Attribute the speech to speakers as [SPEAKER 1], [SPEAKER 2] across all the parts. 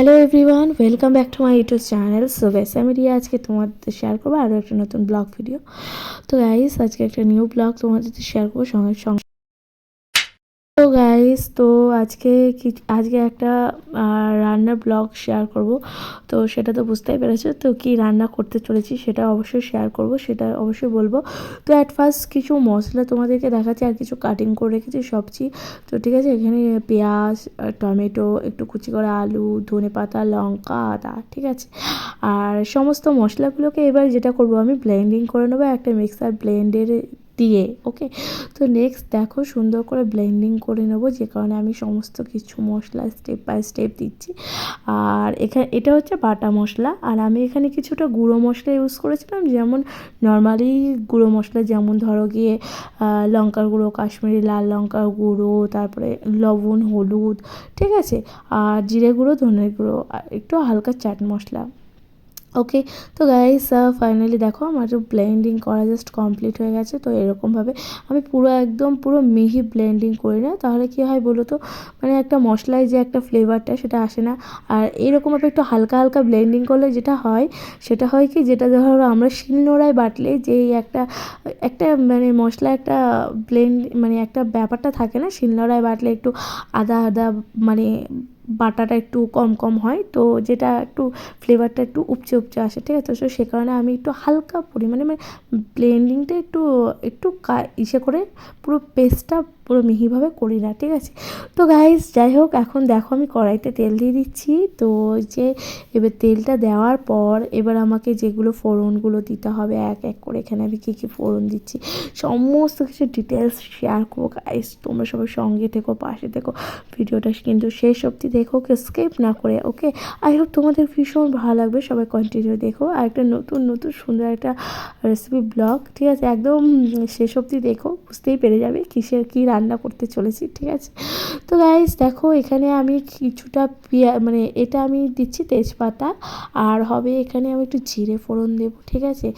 [SPEAKER 1] Hello everyone, welcome back to my YouTube channel. So আমি রিয়া, আজকে তোমাদের শেয়ার করব আরও একটা নতুন ব্লগ ভিডিও তো গাইস আজকে একটা নিউ ব্লগ তোমাদের শেয়ার করব সঙ্গে সঙ্গে তো গাইস তো আজকে আজকে একটা রান্নার ব্লগ শেয়ার করব। তো সেটা তো বুঝতেই পেরেছ। তো কি রান্না করতে চলেছি সেটা অবশ্যই শেয়ার করব, সেটা অবশ্যই বলব। তো অ্যাট ফার্স্ট কিছু মশলা তোমাদেরকে দেখাচ্ছি, আর কিছু কাটিং করে রেখেছি সবজি তো ঠিক আছে, এখানে পেঁয়াজ টমেটো, একটু কুচি করা আলু, ধনে পাতা, লঙ্কা, আদা, ঠিক আছে। আর সমস্ত মশলাগুলোকে এবার যেটা করব, আমি ব্লেন্ডিং করে নেব, একটা মিক্সার ব্লেন্ডের দিয়ে ওকে তো নেক্সট দেখো সুন্দর করে ব্লেন্ডিং করে নেব, যে কারণে আমি সমস্ত কিছু মশলা স্টেপ বাই স্টেপ দিচ্ছি। আর এখানে এটা হচ্ছে বাটা মশলা। আর আমি এখানে কিছুটা গুঁড়ো মশলা ইউজ করেছিলাম, যেমন নর্মালি গুঁড়ো মশলা যেমন ধরো গিয়ে লঙ্কার গুঁড়ো, কাশ্মীরি লাল লঙ্কার গুঁড়ো, তারপরে লবণ, হলুদ, ঠিক আছে? আর জিরে গুঁড়ো, ধনের গুঁড়ো একটু হালকা চাট মশলা। ওকে তো গাইস ফাইনালি দেখো আমার ব্লেন্ডিং করা জাস্ট কমপ্লিট হয়ে গেছে, তো এরকমভাবে আমি পুরো একদম পুরো মিহি ব্লেন্ডিং করি না। তাহলে কী হয় বলো তো? মানে একটা মশলায় যে একটা ফ্লেভারটা সেটা আসে না। আর এইরকমভাবে একটু হালকা হালকা ব্লেন্ডিং করলে যেটা হয়, সেটা হয় কি, যেটা ধরো আমরা শিলনোড়ায় বাটলে যেই একটা একটা মানে মশলা একটা ব্লেন্ড মানে একটা ব্যাপারটা থাকে না, শিলনোড়ায় বাটলে একটু আদা আদা মানে বাটাটা একটু কম কম হয়, তো যেটা একটু ফ্লেভারটা একটু উপচে উপচে আসে, ঠিক আছে? তো সে কারণে আমি একটু হালকা পরিমাণে মানে ব্লেন্ডিংটা একটু একটু ইসে করে পুরো পেস্টটা পুরো মিহিভাবে করি না, ঠিক আছে? তো গাইস যাই হোক, এখন দেখো আমি কড়াইতে তেল দিয়ে দিচ্ছি। তো যে এবার তেলটা দেওয়ার পর এবার আমাকে যেগুলো ফোড়নগুলো দিতে হবে, এক এক করে এখানে আমি কী কী ফোড়ন দিচ্ছি, সমস্ত কিছু ডিটেলস শেয়ার করব। গাইস তোমরা সবাই সঙ্গে থেকো, পাশে থেকো। ভিডিওটা কিন্তু শেষ অবধি দেখো স্কিপ না করে, ওকে? আই হোপ তোমাদের ভীষণ ভালো লাগবে, সবাই কন্টিনিউ দেখো। আর একটা নতুন নতুন, সুন্দর একটা রেসিপি ব্লগ ঠিক আছে? একদম শেষ অবধি দেখো, বুঝতেই পেরে যাবে কিসের, কী রান্না করতে চলেছি, ঠিক আছে? তো গাইস দেখো, এখানে আমি কিছুটা পেঁয়া মানে এটা আমি দিচ্ছি তেজপাতা, আর হবে এখানে আমি একটু জিরে ফোড়ন দেবো, ঠিক আছে?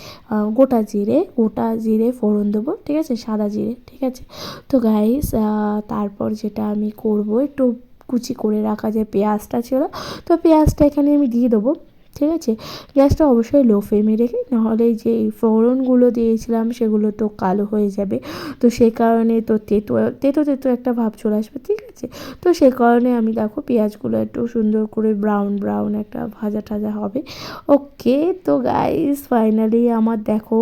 [SPEAKER 1] গোটা জিরে গোটা জিরে ফোড়ন দেবো, ঠিক আছে? সাদা জিরে, ঠিক আছে? তো গাইস তারপর যেটা আমি করব, একটু কুচি করে রাখা যে পেঁয়াজটা ছিল, তো পেঁয়াজটা এখানে আমি দিয়ে দেবো। ঠিক আছে? গ্যাসটা অবশ্যই লো ফ্লেমে রেখে, নাহলে যে ফোড়নগুলো দিয়েছিলাম সেগুলো তো কালো হয়ে যাবে। তো সেই কারণে তো তেতো তেতো তেতো একটা ভাব চলে আসবে, ঠিক আছে? তো সেই কারণে আমি দেখো পেঁয়াজগুলো একটু সুন্দর করে ব্রাউন ব্রাউন একটা ভাজা টাজা হবে। ওকে তো গাইস ফাইনালি আমার দেখো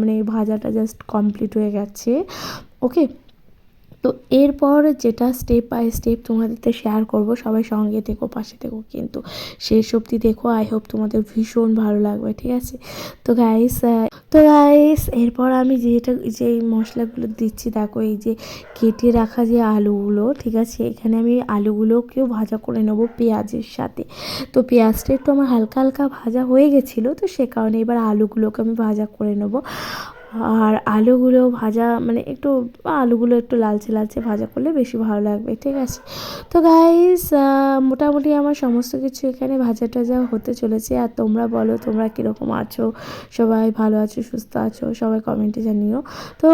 [SPEAKER 1] মানে ভাজাটা জাস্ট কমপ্লিট হয়ে গেছে। ওকে তো এরপর যেটা স্টেপ বাই স্টেপ তোমাদেরকে শেয়ার করব, সবাই সঙ্গে দেখো পাশে দেখো কিন্তু। শেষ অবধি দেখো আই হোপ তোমাদের ভীষণ ভালো লাগবে, ঠিক আছে? তো গাইস তো গাইস এরপর আমি যেটা যে মশলাগুলো দিচ্ছি, দেখো এই যে কেটে রাখা যে আলুগুলো, ঠিক আছে? এখানে আমি আলুগুলোকেও ভাজা করে নেব পেঁয়াজের সাথে। তো পেঁয়াজটা একটু আমার হালকা হালকা ভাজা হয়ে গেছিল, তো সে কারণে এবার আলুগুলোকে আমি ভাজা করে নেব। আর আলুগুলো ভাজা মানে একটু আলুগুলো একটু লালচে লালচে ভাজা করলে বেশি ভালো লাগবে, ঠিক আছে? তো গাইস মোটামুটি আমার সমস্ত কিছু এখানে ভাজা টাজা হতে চলেছে। আর তোমরা বলো, তোমরা কীরকম আছো? সবাই ভালো আছো, সুস্থ আছো? সবাই কমেন্টে জানিও। তো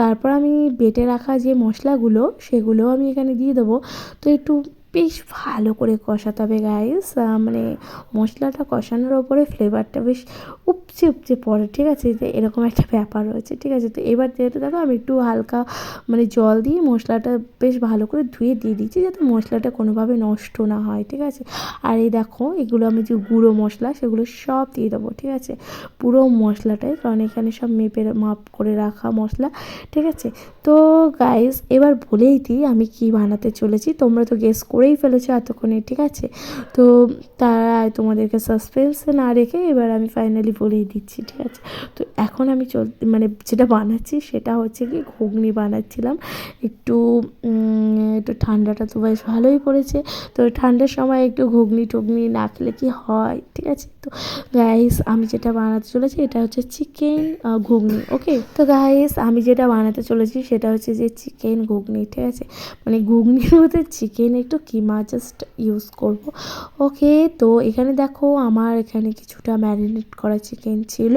[SPEAKER 1] তারপর আমি বেটে রাখা যে মশলাগুলো, সেগুলোও আমি এখানে দিয়ে দেবো। তো একটু বেশ ভালো করে কষাতে হবে গাইস মানে মশলাটা কষানোর ওপরে ফ্লেভারটা বেশ উপচে উপচে পড়ে, ঠিক আছে? যে এরকম একটা ব্যাপার রয়েছে, ঠিক আছে? তো এবার যেহেতু দেখো, আমি একটু হালকা মানে জল দিয়ে মশলাটা বেশ ভালো করে ধুয়ে দিয়ে দিচ্ছি, যাতে মশলাটা কোনোভাবে নষ্ট না হয়, ঠিক আছে? আর এই দেখো, এগুলো আমি যে গুঁড়ো মশলা, সেগুলো সব দিয়ে দেবো, ঠিক আছে? পুরো মশলাটাই, কারণ এখানে সব মেপে মাপ করে রাখা মশলা, ঠিক আছে? তো গাইস এবার বলেই দিই আমি কি বানাতে চলেছি, তোমরা তো গেস করেই ফেলেছে এতক্ষণে ঠিক আছে? তো তারা তোমাদেরকে সাসপেন্সে না রেখে এবার আমি ফাইনালি বলেই দিচ্ছি, ঠিক আছে? তো এখন আমি চল মানে যেটা বানাচ্ছি সেটা হচ্ছে কি ঘুগনি বানাচ্ছিলাম। একটু একটু ঠান্ডাটা তো বেশ ভালোই পড়েছে। তো ঠান্ডার সময় একটু ঘুগনি টুগনি না খেলে কি হয়, ঠিক আছে? তো গাইস আমি যেটা বানাতে চলেছি এটা হচ্ছে চিকেন ঘুগনি ওকে তো গাইস আমি যেটা বানাতে চলেছি সেটা হচ্ছে যে চিকেন ঘুগনি, ঠিক আছে? মানে ঘুগনির মধ্যে চিকেন একটু কিমা জাস্ট ইউজ করব ওকে তো এখানে দেখো আমার এখানে কিছুটা ম্যারিনেট করা চিকেন ছিল।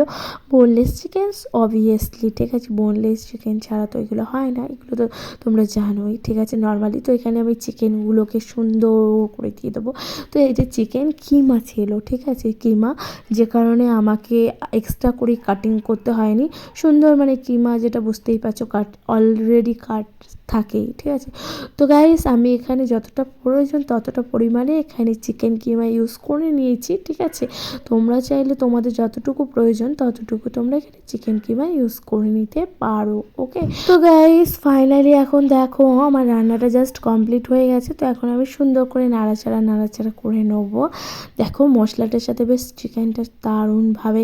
[SPEAKER 1] বোনলেস চিকেন অবভিয়াসলি ঠিক আছে? বোনলেস চিকেন ছাড়া তো এগুলো হয় না। এগুলো তো তোমরা জানোই, ঠিক আছে? নর্মালি তো এখানে আমি চিকেনগুলোকে সুন্দর করে দিয়ে দেবো। তো এই যে চিকেন কিমা ছিল, ঠিক আছে? কিমা, যে কারণে আমাকে এক্সট্রা করে কাটিং করতে হয়নি। সুন্দর মানে কিমা, যেটা বুঝতেই পারছ কাট অলরেডি কাট থাকেই, ঠিক আছে? তো গাইস আমি এখানে যতটা প্রয়োজন ততটা পরিমাণে এখানে চিকেন কিমা ইউজ করে নিয়েছি, ঠিক আছে? তোমরা চাইলে তোমাদের যতটুকু প্রয়োজন ততটুকু তোমরা এখানে চিকেন কিমা ইউজ করে নিতে পারো ওকে তো গাইস ফাইনালি এখন দেখো, আমার রান্নাটা জাস্ট কমপ্লিট হয়ে গেছে, তো এখন আমি সুন্দর করে নাড়াচাড়া নাড়াচাড়া করে নেব। দেখো, মশলাটার সাথে বেশ চিকেনটা দারুণভাবে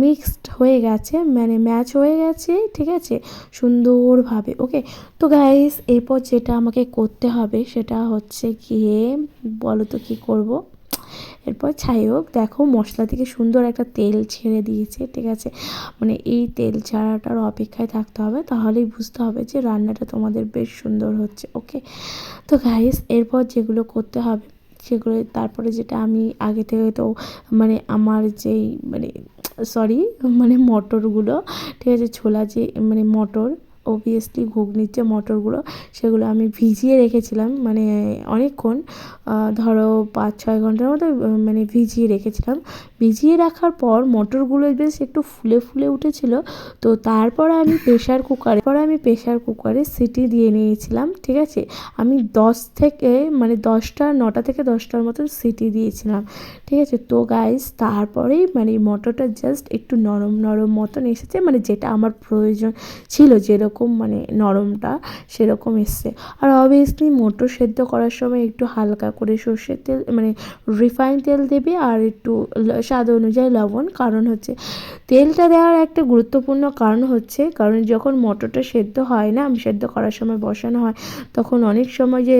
[SPEAKER 1] মিক্সড হয়ে গেছে মানে ম্যাচ হয়ে গেছে, ঠিক আছে? সুন্দরভাবে ওকে তো গাইস এরপর যেটা আমাকে করতে হবে সেটা হচ্ছে গিয়ে, বলো তো কী করব? এরপর ছাই হোক, দেখো মশলা থেকে সুন্দর একটা তেল ছেড়ে দিয়েছে, ঠিক আছে? মানে এই তেল ছাড়াটার অপেক্ষায় থাকতে হবে, তাহলেই বুঝতে হবে যে রান্নাটা তোমাদের বেশ সুন্দর হচ্ছে ওকে তো গাইস এরপর যেগুলো করতে হবে, সেগুলো, তারপরে যেটা আমি আগে থেকে তো মানে আমার যেই মানে সরি মানে মটরগুলো, ঠিক আছে? ছোলা যে মানে মটর অবভিয়াসলি ঘুগনির যে মটরগুলো, সেগুলো আমি ভিজিয়ে রেখেছিলাম মানে অনেকক্ষণ ধরো পাঁচ, ছয় ঘণ্টার মতো মানে ভিজিয়ে রেখেছিলাম। ভিজিয়ে রাখার পর মটরগুলো বেশ একটু ফুলে ফুলে উঠেছিল, তো তারপর আমি প্রেশার কুকারে পরে আমি প্রেশার কুকারে সিটি দিয়ে নিয়েছিলাম, ঠিক আছে? আমি দশ থেকে মানে দশটা, নটা থেকে দশটার মতো সিটি দিয়েছিলাম, ঠিক আছে? তো গাইস তারপরেই মানে মটরটা জাস্ট একটু নরম নরম মতন এসেছে মানে যেটা আমার প্রয়োজন ছিল, যেরকম মানে নরমটা সেরকম এসছে। আর অবভিয়াসলি মোটর সেদ্ধ করার সময় একটু হালকা করে সর্ষের তেল মানে রিফাইন তেল দেবে আর একটু স্বাদ অনুযায়ী লবণ। কারণ হচ্ছে তেলটা দেওয়ার একটা গুরুত্বপূর্ণ কারণ হচ্ছে, কারণ যখন মটরটা সেদ্ধ হয় না, সেদ্ধ করার সময় বসানো হয়, তখন অনেক সময় যে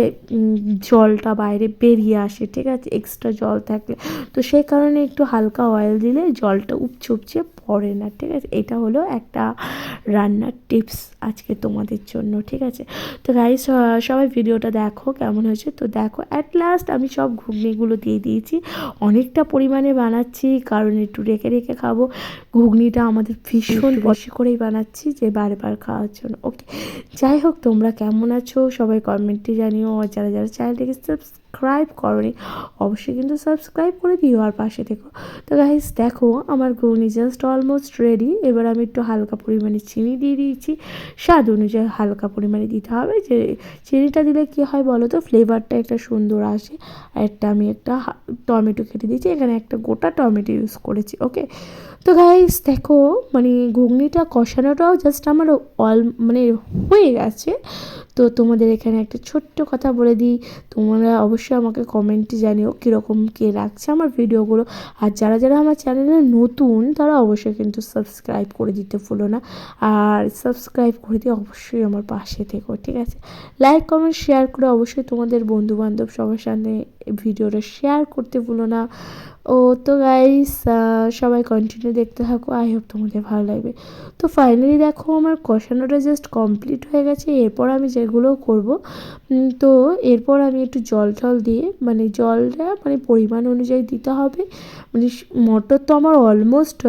[SPEAKER 1] জলটা বাইরে বেরিয়ে আসে, ঠিক আছে এক্সট্রা জল থাকলে। তো সেই কারণে একটু হালকা অয়েল দিলে জলটা উপচে উপচে পড়ে না, ঠিক আছে? এটা হলো একটা রান্নার টিপস আজকে তোমাদের জন্য, ঠিক আছে? তো গাইস সবাই ভিডিওটা দেখো, কেমন হয়েছে? তো দেখো অ্যাট লাস্ট আমি সব ঘুগনিগুলো দিয়ে দিয়েছি। অনেকটা পরিমাণে বানাচ্ছি, কারণ একটু রেখে রেখে খাব। ঘুগনিটা আমাদের ভীষণ বেশি করেই বানাচ্ছি যে বারবার খাওয়ার জন্য। ওকে যাই হোক তোমরা কেমন আছো? সবাই কমেন্টে জানিও আর যারা যারা চ্যানেলটিকে সাবস্ক্রাইব করনি অবশ্যই কিন্তু সাবস্ক্রাইব করে দিও আর পাশে দেখো তো গাইস দেখো আমার ঘুগনি জাস্ট অলমোস্ট রেডি এবার আমি একটু হালকা পরিমাণে চিনি দিয়ে দিয়েছি। স্বাদ অনুযায়ী হালকা পরিমাণে দিতে হবে। যে চিনিটা দিলে কী হয় বলো তো? ফ্লেভারটা একটা সুন্দর আসে। আর একটা আমি একটা টমেটো কেটে দিয়েছি। এখানে একটা গোটা টমেটো ইউজ করেছি ওকে তো গাইস দেখো মানে ঘুগনিটা কষানোটাও জাস্ট আমার অল মানে হয়ে গেছে। তো তোমাদের এখানে একটা ছোট্ট কথা বলে দিই। তোমরা অবশ্যই আমাকে কমেন্টে জানিও কীরকম কে রাখছে আমার ভিডিওগুলো আর যারা যারা আমার চ্যানেলে নতুন, তারা অবশ্যই কিন্তু সাবস্ক্রাইব করে দিতে ভুলো না। আর সাবস্ক্রাইব করে দিয়ে অবশ্যই আমার পাশে থেকো, ঠিক আছে? লাইক কমেন্ট শেয়ার করে অবশ্যই তোমাদের বন্ধুবান্ধব সবার সামনে ভিডিওটা শেয়ার করতে ভুলো না। ও তো গাইস সবাই কন্টিনিউ দেখতে থাকো। আই হোপ তোমাদের ভালো লাগবে। তো ফাইনালি দেখো আমার কষানোটা জাস্ট কমপ্লিট হয়ে গেছে। এরপর আমি যেগুলো করব তো এরপর আমি একটু জল টল দিয়ে মানে জলটা মানে পরিমাণ অনুযায়ী দিতে হবে। মানে মটর তো আমার অলমোস্ট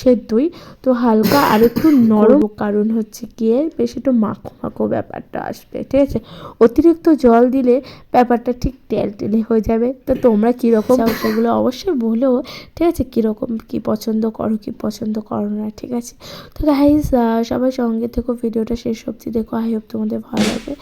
[SPEAKER 1] সেদ্ধই। তো হালকা আর একটু নরম কারণ হচ্ছে গিয়ে বেশ একটু মাখো মাখো ব্যাপারটা আসবে ঠিক আছে? অতিরিক্ত জল দিলে ব্যাপারটা ঠিক তেল টেলে হয়ে যাবে। তো তোমরা কীরকম সেগুলো অবশ্যই বলেও ঠিক আছে কীরকম কি পছন্দ করো, কি পছন্দ করো না, ঠিক আছে? তো গাইজ সবাই সঙ্গে থেকো, ভিডিওটা শেষ অবধি দেখো। আই হোপ তোমাদের ভালো লাগবে।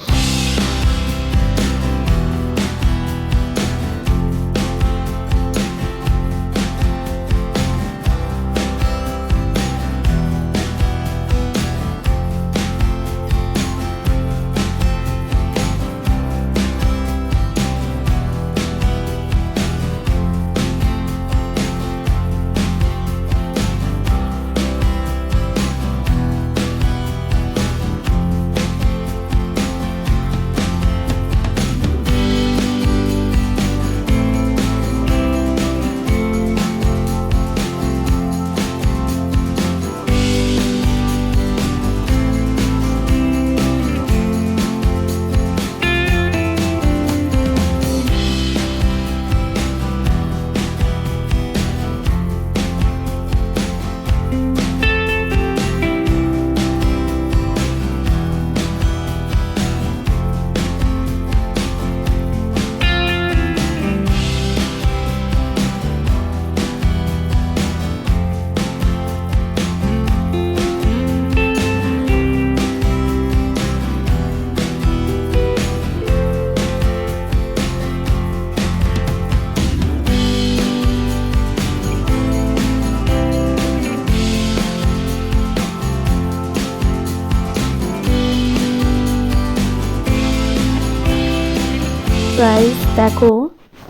[SPEAKER 1] প্রাইস দেখো,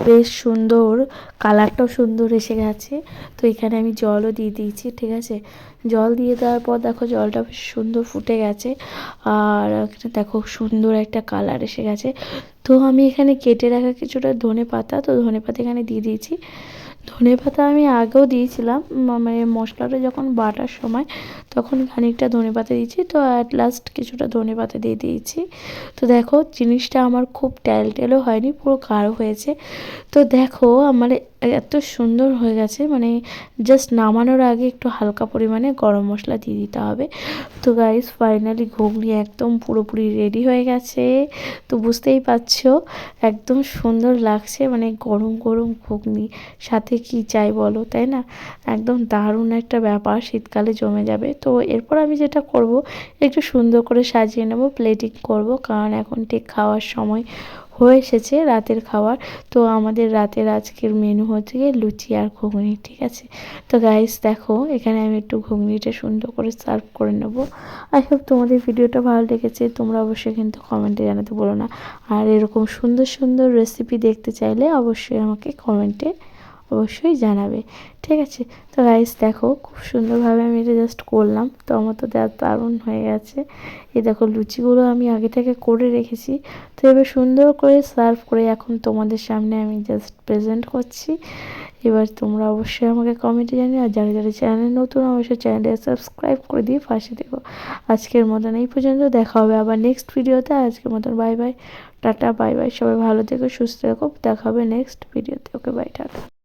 [SPEAKER 1] বেশ সুন্দর কালারটাও সুন্দর এসে গেছে। তো এখানে আমি জলও দিয়ে দিয়েছি, ঠিক আছে? জল দিয়ে দেওয়ার পর দেখো, জলটা বেশ সুন্দর ফুটে গেছে। আর এখানে দেখো, সুন্দর একটা কালার এসে গেছে। তো আমি এখানে কেটে রাখা কিছুটা ধনে পাতা তো ধনে পাতা এখানে দিয়ে দিয়েছি। ধনে পাতা আমি আগেও দিয়েছিলাম মানে মশলাটা যখন বাটার সময় তখন খানিকটা ধনে পাতা দিয়েছি, তো অ্যাট লাস্ট কিছুটা ধনে পাতা দিয়ে দিয়েছি। তো দেখো, জিনিসটা আমার খুব ট্যাল ট্যালও হয়নি, পুরো গাঢ় হয়েছে। তো দেখো, আমার এত সুন্দর হয়ে গেছে মানে জাস্ট নামানোর আগে একটু হালকা পরিমাণে গরম মশলা দিয়ে দিতে হবে। তো গাইস ফাইনালি ঘুগনি একদম পুরোপুরি রেডি হয়ে গেছে। তো বুঝতেই পারছ, একদম সুন্দর লাগছে মানে গরম গরম ঘুগনি। সাথে কি চাই বলো, তাই না? একদম দারুণ একটা ব্যাপার, শীতকালে জমে যাবে। তো এরপর আমি যেটা করব, একটু সুন্দর করে সাজিয়ে নেব প্লেটিং করব, কারণ এখন ঠিক খাওয়ার সময় হয়ে এসেছে রাতের খাবার। তো আমাদের রাতের আজকের মেনু হচ্ছে গিয়ে লুচি আর ঘুগনি, ঠিক আছে? তো গাইস দেখো, এখানে আমি একটু ঘুগনিটা সুন্দর করে সার্ভ করে নেব। আই হোপ তোমাদের ভিডিওটা ভালো লেগেছে, তোমরা অবশ্যই কিন্তু কমেন্টে জানাতে বলো না। আর এরকম সুন্দর সুন্দর রেসিপি দেখতে চাইলে অবশ্যই আমাকে কমেন্টে অবশ্যই জানাবে। ঠিক আছে? তো রাইস দেখো, খুব সুন্দরভাবে আমি এটা জাস্ট করলাম। তো আমার তো দারুণ হয়ে গেছে। এই দেখো, লুচিগুলো আমি আগে থেকে করে রেখেছি। তো এবার সুন্দর করে সার্ভ করে এখন তোমাদের সামনে আমি জাস্ট প্রেজেন্ট করছি। এবার তোমরা অবশ্যই আমাকে কমেন্টে জানিয়ে আর যারা যারা চ্যানেল নতুন, অবশ্যই চ্যানেলটা সাবস্ক্রাইব করে দিয়ে পাশে দেখো আজকের মতন এই পর্যন্ত। দেখা হবে আবার নেক্সট ভিডিওতে আজকের মতন bye bye tata bye bye সবাই ভালো থেকো, সুস্থ থেকো। দেখা হবে নেক্সট ভিডিওতে ওকে বাই টাটা।